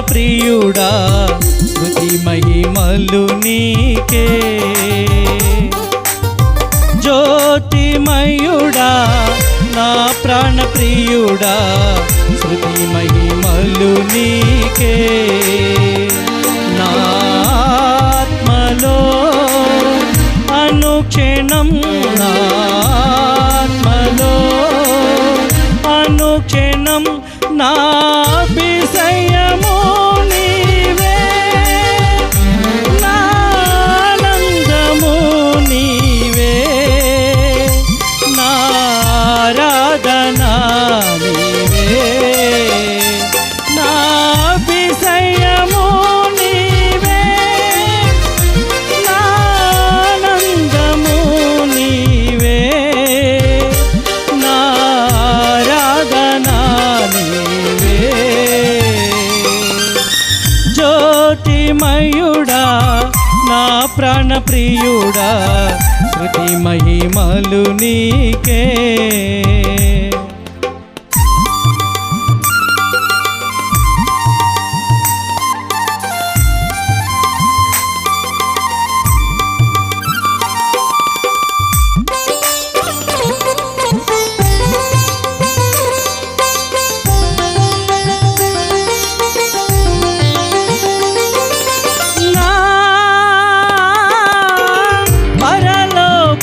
ప్రియుడా స్తుతి మహిమలు నీకే. జ్యోతిమయుడా నా ప్రాణ ప్రియుడా శృతి మహిమలు నీకే. నా ఆత్మలో అనుక్షణం నా ఆత్మలో అనుక్షణం నా ప్రాణ ప్రియుడా శృతి మహిమలు నీకే.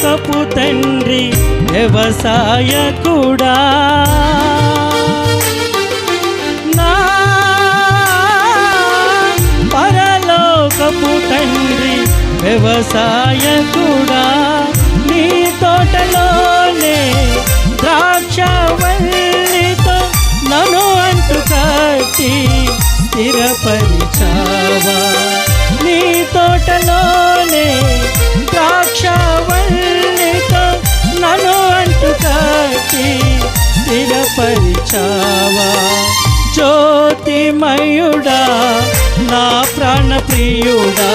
పరలోకపు తండ్రి వ్యవసాయకుడా. నా పరలోకపు తండ్రి వ్యవసాయకుడా. నీ తోటలోనే ద్రాక్షవల్లితో నన్ను అంటు కట్టి స్థిరపరిచావా. నీ తోటలో జ్యోతిమయుడా నా ప్రాణ ప్రియుడా